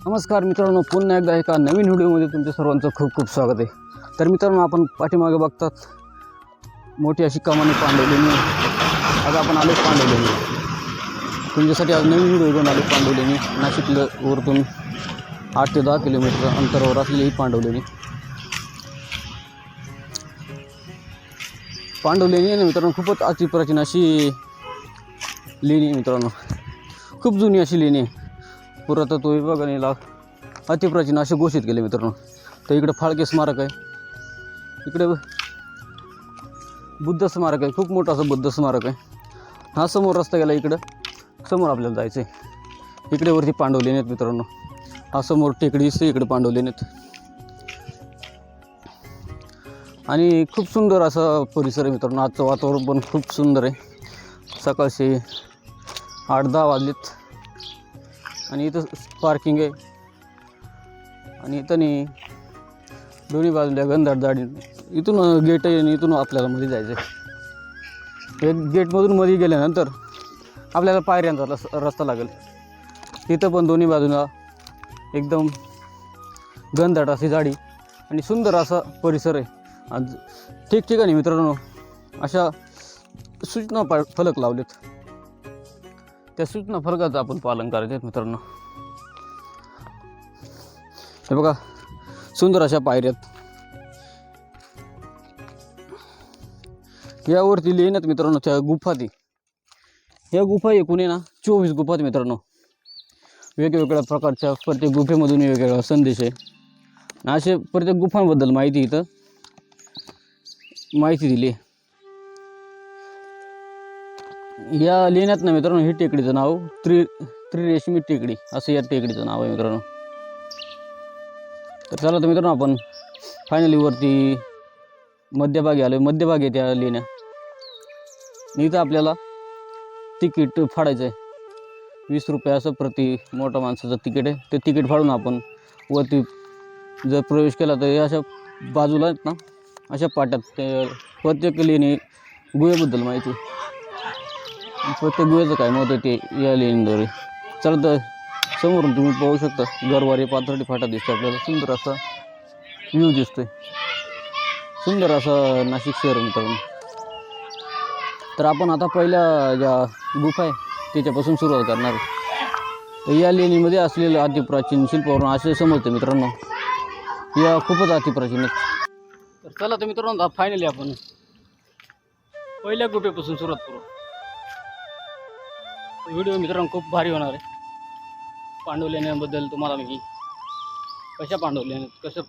नमस्कार मित्रांनो पुन्हा एकदा एका नवीन व्हिडिओमध्ये तुमच्या सर्वांचं खूप खूप स्वागत आहे. तर मित्रांनो आपण पाठीमागे बघतात मोठी अशी कमानी पांडवलेणी आज आपण आलो पांडवलेणी तुमच्यासाठी आज नवीन व्हिडिओ घेऊन आलो पांडवलेणी नाशिकला वरतून आठ ते दहा किलोमीटर अंतरावर असलेली ही पांडवलेणी पांडवलेणी आहे ना मित्रांनो खूपच अतिप्राचीन अशी लेणी आहे मित्रांनो. खूप जुनी अशी लेणी आहे. पुरातत्व विभागाने ला अतिप्राचीन असे घोषित केले मित्रांनो. तर इकडे फाळके स्मारक आहे. इकडे बुद्ध स्मारक आहे. खूप मोठं असं बुद्ध स्मारक आहे. हा समोर रस्ता गेला इकडं. समोर आपल्याला जायचं आहे इकडे वरती पांडवलेने आहेत मित्रांनो. हा समोर टेकडी दिसते इकडे पांडवलेणी आहेत आणि खूप सुंदर असा परिसर आहे मित्रांनो. आजचं वातावरण पण खूप सुंदर आहे. सकाळचे आठ दहा वाजलेत. आणि इथं पार्किंग आहे. आणि इथं नाही. दोन्ही बाजूला गंधार जाडी. इथून गेट आहे आणि इथून आपल्याला मध्ये जायचं आहे एक गेटमधून मध्ये गेल्यानंतर आपल्याला पायऱ्यांचा रस रस्ता लागेल. तिथं पण दोन्ही बाजूला एकदम गंधाट अशी झाडी आणि सुंदर असा परिसर आहे. आणि ठिकठिकाणी मित्रांनो अशा सूचना पा फलक लावलेत. त्या सूचना फरकाचं आपण पालन करायचं मित्रांनो. हे बघा सुंदर अशा पायऱ्यात यावरती लिहिण्यात मित्रांनो त्या गुफा ती. या गुफा एकूण आहे ना चोवीस गुफा आहेत मित्रांनो. वेगवेगळ्या प्रकारच्या प्रत्येक गुफेमधून वेगवेगळा संदेश आहे. असे प्रत्येक गुफांबद्दल माहिती इथं माहिती दिली आहे. या लेण्यात ना मित्रांनो ही टेकडीचं नाव त्रि त्रिरेशमी टेकडी असं या टेकडीचं नाव आहे मित्रांनो. तर चला तर मित्रांनो आपण फायनली वरती मध्यभागी आलो मध्यभागी आहे त्या लेण्या. इथं आपल्याला तिकीट फाडायचं आहे. वीस रुपये असं प्रति मोठ्या माणसाचं तिकीट आहे. ते तिकीट फाडून आपण वरती जर प्रवेश केला तर अशा बाजूला आहेत ना अशा पाट्यात प्रत्येक लेणी गुहेबद्दल माहिती. प्रत्येक गुहेचं काय मत आहे ते या लेणीद्वारे चला तर समोरून तुम्ही पाहू शकता गरवारे पाथर्डी फाटा दिसतो आपल्याला. सुंदर असा व्ह्यू दिसतोय. सुंदर असा नाशिक शहर मित्रांनो. तर आपण आता पहिल्या ज्या गुफा आहे त्याच्यापासून सुरुवात करणार तर या लेणीमध्ये असलेलं अतिप्राचीन शिल्पावरून असे समजते मित्रांनो. या खूपच अतिप्राचीन आहेत. तर चला तर मित्रांनो फायनली आपण पहिल्या गुफेपासून सुरुवात करू. व्हिडिओ मित्रांनो खूप भारी होणार आहे. पांडवलेण्याबद्दल तुम्हाला मी कशा पांडवलेण्या आहेत, कसं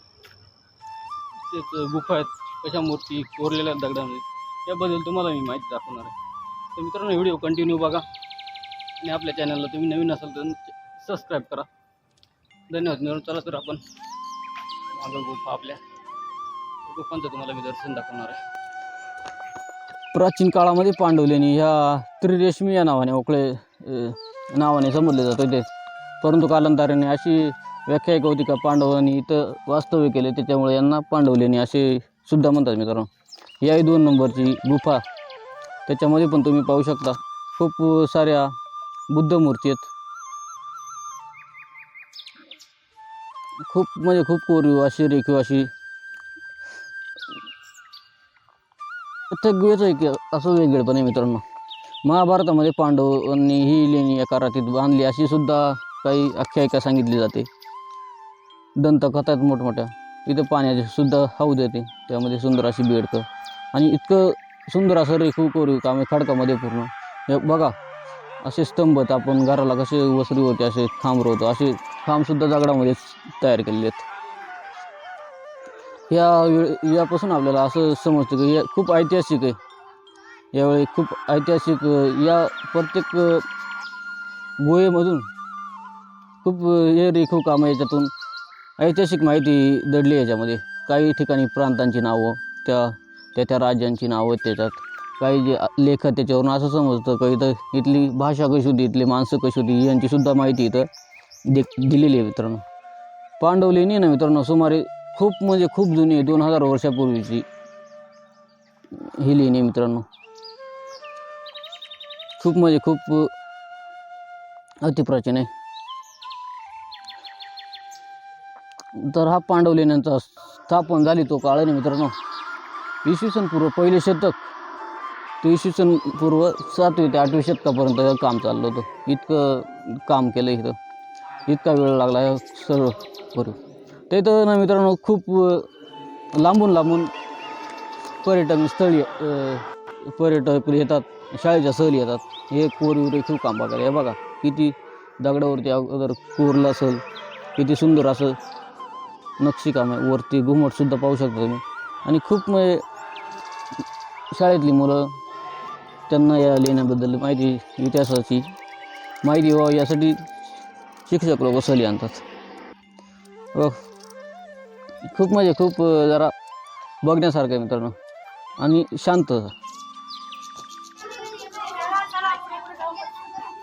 तेच गुफा आहेत? कशा मूर्ती कोरलेल्या आहेत दगडामध्ये? याबद्दल तुम्हाला मी माहिती दाखवणार आहे. तर मित्रांनो व्हिडिओ कंटिन्यू बघा. आणि आपल्या चॅनलला तुम्ही नवीन असाल तर सबस्क्राईब करा. धन्यवाद मित्रांनो. चला तर आपण मागं गुफा आपल्या गुफांचं तुम्हाला मी दर्शन दाखवणार आहे. प्राचीन काळामध्ये पांडवलेणी ह्या त्रिरेशमी या नावाने ओकळे नावाने समजले जातो ते परंतु कालांतराने अशी व्याख्यायिका होती का पांडवांनी इथं वास्तव्य केले त्याच्यामुळे यांना पांडवलेणी असे सुद्धा म्हणतात मित्रांनो. याही दोन नंबरची गुफा. त्याच्यामध्ये पण तुम्ही पाहू शकता खूप साऱ्या बुद्ध मूर्ती आहेत. खूप म्हणजे खूप कोरीव अशी रेखीव अशी प्रत्येक एक असं वेगळेपण आहे मित्रांनो. महाभारतामध्ये पांडवांनी ही लेणी एका रात्रीत बांधली. अशी सुद्धा काही आख्यायिका सांगितली जाते. दंतकथा आहेत मोठमोठ्या. इथं पाण्याची सुद्धा हौद येते. त्यामध्ये सुंदर अशी बेडकं. आणि इतकं सुंदर असं रेखीव कोरीव काम आहे खडकामध्ये पूर्ण. हे बघा असे स्तंभ आहेत. आपण घराला कसे वसरी होते असे खांब होतो असे खांबसुद्धा दगडामध्ये तयार केलेले आहेत. या वेळ यापासून आपल्याला असं समजतं की या खूप ऐतिहासिक आहे. यावेळी खूप ऐतिहासिक या प्रत्येक गोहेमधून गुहेमधून खूप हे रेखीव कामं याच्यातून ऐतिहासिक माहिती दडली आहे याच्यामध्ये. काही ठिकाणी प्रांतांची नावं त्या त्या त्या राज्यांची नावं त्याच्यात. काही जे लेखक त्याच्यावरून असं समजतं का इथं इथली भाषा कशी होती इथली माणसं कशी होती यांचीसुद्धा माहिती इथं दे दिलेली आहे मित्रांनो. पांडवलेणी ना मित्रांनो सुमारे खूप म्हणजे खूप जुनी आहे दोन हजार वर्षापूर्वीची ही लेणी आहे मित्रांनो. खूप म्हणजे खूप अतिप्राचीन आहे. तर हा पांडव लेण्यांचा स्थापन झाली तो काळ आहे मित्रांनो. इसवी सन पूर्व पहिले शतक. ते इसवी सन पूर्व सातवी ते आठवी शतकापर्यंत काम चाललं होतं. इतकं काम केलं इथं. इतका वेळ लागला सर्व सगळं ते तर ना मित्रांनो खूप लांबून लांबून पर्यटन स्थळी पर्यटक येतात. शाळेच्या सहली येतात. हे कोरीवर खूप काम बघायला. हे बघा किती दगडावरती अगोदर कोरलं असेल किती सुंदर असं नक्षीकाम आहे. वरती घुमटसुद्धा पाहू शकता तुम्ही. आणि खूप म्हणजे शाळेतली मुलं त्यांना या लेण्याबद्दल माहिती इतिहासाची माहिती व्हावी यासाठी शिक्षक लोक सहली आणतात. व खूप म्हणजे खूप जरा बघण्यासारखं आहे मित्रांनो. आणि शांत.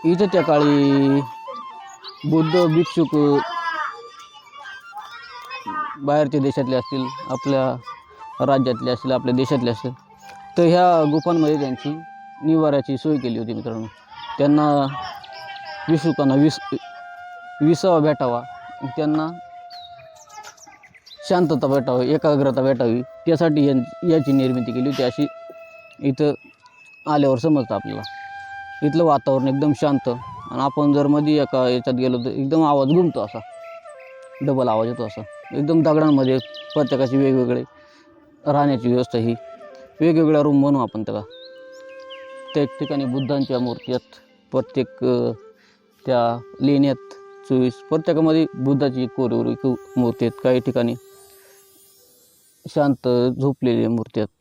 इथं त्या काळी बुद्ध भिक्षुक बाहेरच्या देशातले असतील आपल्या राज्यातले असतील आपल्या देशातले असतील तर ह्या गुफांमध्ये त्यांची निवाऱ्याची सोय केली होती मित्रांनो. त्यांना भिक्षुकांना विस विसावा भेटावा त्यांना शांतता भेटावी एकाग्रता भेटावी त्यासाठी यां याची निर्मिती केली होती. अशी इथं आल्यावर समजतं आपल्याला. इथलं वातावरण एकदम शांत. आणि आपण जर मध्ये एका याच्यात गेलो तर एकदम आवाज घुमतो असा. डबल आवाज येतो असा. एकदम दगडांमध्ये प्रत्येकाची वेगवेगळे राहण्याची व्यवस्था ही. वेगवेगळ्या रूम म्हणू आपण त्याला. त्या ठिकाणी बुद्धांच्या मूर्ती आहेत. प्रत्येक त्या लेण्यात चोवीस. प्रत्येकामध्ये बुद्धाची कोरीवरी मूर्ती आहेत. काही ठिकाणी शांत झोपलेली मूर्ती आहेत.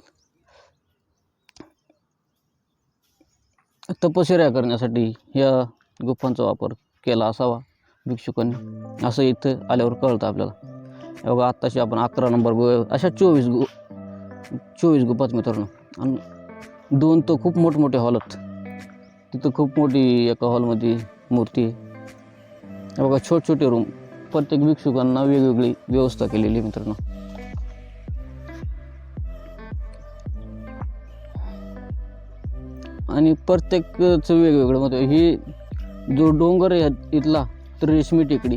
तपश्चर्या करण्यासाठी या गुफांचा वापर केला असावा भिक्षुकांनी. असं इथं आल्यावर कळतं आपल्याला. बघा आत्ताशी आपण अकरा नंबर गो अशा चोवीस गु चोवीस गुफाच मित्रांनो. आणि दोन तर खूप मोठमोठे हॉल आहेत. तिथं खूप मोठी एका हॉलमध्ये मूर्ती आहे. बघा छोटे छोटे रूम प्रत्येक भिक्षुकांना वेगवेगळी व्यवस्था केलेली आहे मित्रांनो. आणि प्रत्येकचं वेगवेगळं मत ही जो डोंगर आहे इथला तर रेशमी टेकडी.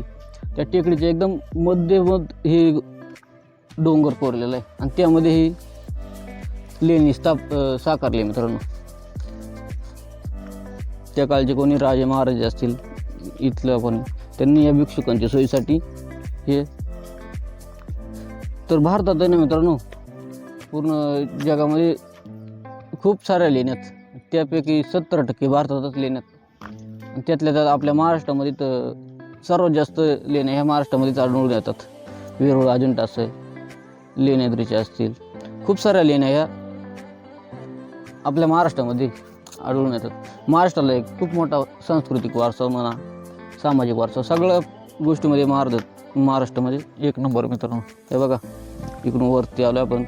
त्या टेकडीच्या एकदम मध्यमध हे डोंगर कोरलेला आहे. आणि त्यामध्ये ही लेणी स्थाप साकारली आहे मित्रांनो. त्या काळचे कोणी राजे महाराजे असतील इथलं कोणी त्यांनी या भिक्षुकांच्या सोयीसाठी हे तर भारतात आहे ना मित्रांनो पूर्ण जगामध्ये खूप साऱ्या लेण्यात त्यापैकी सत्तर टक्के भारतातच लेण्यात. आणि त्यातल्या त्यात आपल्या महाराष्ट्रामध्ये तर सर्वात जास्त लेण्या ह्या महाराष्ट्रामध्येच आढळून येतात. वेरूळ अजिंठा असेल लेण्याद्रीच्या असतील. खूप साऱ्या लेण्या ह्या आपल्या महाराष्ट्रामध्ये आढळून येतात. महाराष्ट्राला एक खूप मोठा सांस्कृतिक वारसा म्हणा सामाजिक वारसा सगळ्या गोष्टीमध्ये महाराष्ट्र महाराष्ट्रामध्ये एक नंबर मित्रांनो. हे बघा इकडून वरती आलो आपण.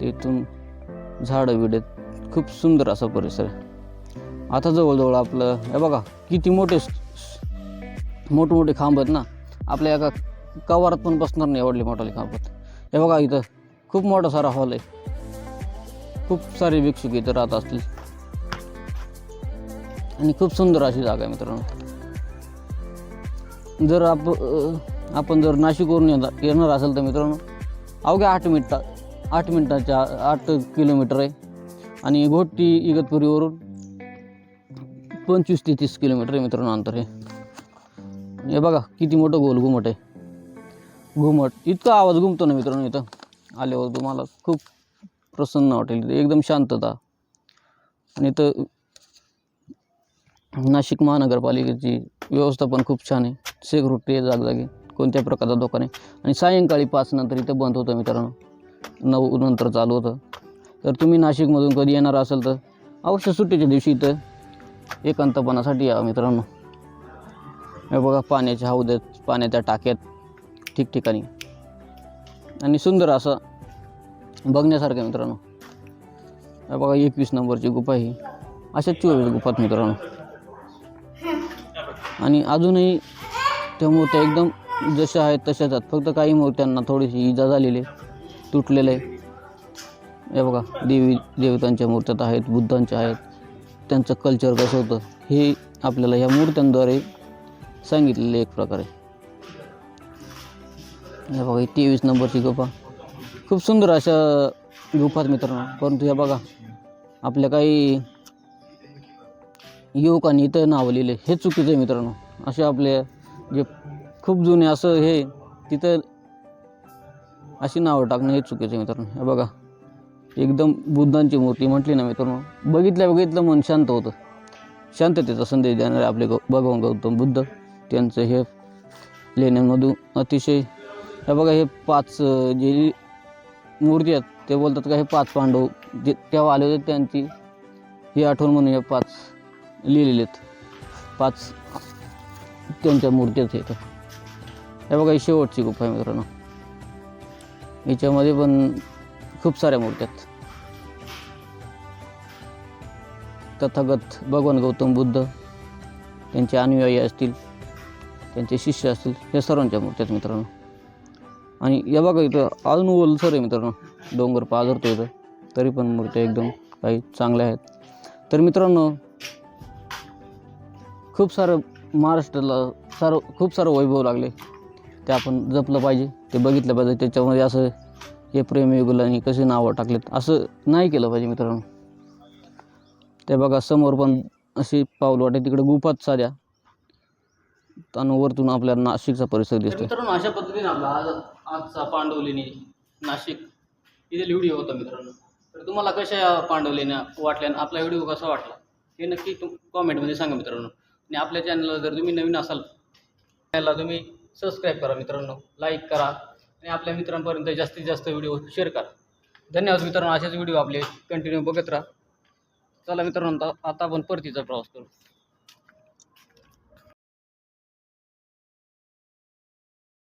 तिथून झाडं बिडत खूप सुंदर असा परिसर आहे. आता जवळजवळ आपलं हे बघा किती मोठे मोठमोठे खांब आहेत ना. आपल्या एका कवारात पण बसणार नाही एवढले मोठाले खांब आहेत. हे बघा इथं खूप मोठा सारा हॉल आहे. खूप सारे भिक्षुक इथं राहत असतील. आणि खूप सुंदर अशी जागा आहे मित्रांनो. जर आप आपण जर नाशिकवरून येणार येणार असेल तर मित्रांनो अवघ्या आठ मिनटा आठ मिनटाच्या आठ किलोमीटर आहे. आणि घोटी इगतपुरीवरून पंचवीस ते तीस किलोमीटर आहे मित्रांनो अंतर आहे हे बघा किती मोठं गोल घुमट आहे. घुमट इतका आवाज घुमतो ना मित्रांनो इथं. आल्यावर तुम्हाला खूप प्रसन्न वाटेल. एकदम शांतता. आणि इथं नाशिक महानगरपालिकेची व्यवस्था पण खूप छान आहे. सेक्युरिटी आहे जागजागी कोणत्या प्रकारचा धोका नाही आणि सायंकाळी पाच नंतर इथं बंद होतं मित्रांनो. नऊ नंतर चालू होतं. तर तुम्ही नाशिकमधून कधी येणार असाल तर अवश्य सुट्टीच्या दिवशी इथं एकांतपणासाठी या मित्रांनो. हे बघा पाण्याच्या हौद्यात पाण्याच्या टाक्यात ठिकठिकाणी. आणि सुंदर असं बघण्यासारखं मित्रांनो. हे बघा एकवीस नंबरची गुफा ही. अशा चोवीस गुफात मित्रांनो. आणि अजूनही त्या मूर्त्या एकदम जशा आहेत तशाच आहेत. फक्त काही मूर्त्यांना थोडीशी इजा झालेली आहे तुटलेलं आहे. हे बघा देवी देवतांच्या मूर्त्यात आहेत बुद्धांच्या आहेत. त्यांचं कल्चर कसं होतं हे आपल्याला ह्या मूर्त्यांद्वारे सांगितलेलं एक प्रकारे. हे बघा ही तेवीस नंबरची गुफा. खूप सुंदर अशा गुफात मित्रांनो परंतु ह्या बघा आपल्या काही युवकांनी इथं नावं लिहिले हे चुकीचं आहे मित्रांनो. असे आपले जे खूप जुने असं हे तिथं अशी नावं टाकणं हे चुकीचं आहे मित्रांनो. हे बघा. एकदम बुद्धांची मूर्ती म्हटली ना मित्रांनो बघितल्या बघितलं मन शांत होतं. शांततेचा संदेश देणारे आपले गौ भगवान गौतम बुद्ध त्यांचं हे लेण्यांमधून अतिशय हे बघा हे पाच जे मूर्ती आहेत ते बोलतात का हे पाच पांडव जे तेव्हा आले होते त्यांची ही आठवण म्हणून हे पाच लिहिलेले आहेत. पाच त्यांच्या मूर्ती आहेत हे बघा ही शेवटची गुफा आहे मित्रांनो. याच्यामध्ये पण खूप साऱ्या मूर्त्या आहेत. तथागत भगवान गौतम बुद्ध त्यांचे अनुयायी असतील त्यांचे शिष्य असतील या सर्वांच्या मूर्त्या आहेत मित्रांनो. आणि या बघा इथं अजून ओलसर आहे मित्रांनो. डोंगर पाझरतो इथं. तरी पण मूर्त्या एकदम काही चांगल्या आहेत. तर मित्रांनो खूप सारं महाराष्ट्राला सारं खूप सारं वैभव लागले. ते आपण जपलं पाहिजे ते बघितलं पाहिजे. त्याच्यामध्ये असं हे प्रेमयुगलांनी कसे नावं टाकलेत असं नाही केलं पाहिजे मित्रांनो. ते बघा समोर पण अशी पाऊल वाटे तिकडे गुफात साध्या. आणि वरतून आपल्याला नाशिकचा परिसर दिसतो मित्रांनो अशा पद्धतीने आपला आज आजचा पांडवलेणी नाशिक इथे व्हिडिओ होता मित्रांनो. तर तुम्हाला कशा पांडवलेण्या वाटल्या आपला व्हिडिओ कसा वाटला हे नक्की तुम कॉमेंटमध्ये सांगा मित्रांनो. आणि आपल्या चॅनलला जर तुम्ही नवीन असाल चॅनलला तुम्ही सबस्क्राईब करा मित्रांनो. लाईक करा. आणि आपल्या मित्रांपर्यंत जास्तीत जास्त व्हिडिओ शेअर करा. धन्यवाद मित्रांनो असेच व्हिडिओ आपले कंटिन्यू बघत राहा. चला मित्रांनो आता आता आपण परतीचा प्रवास करू.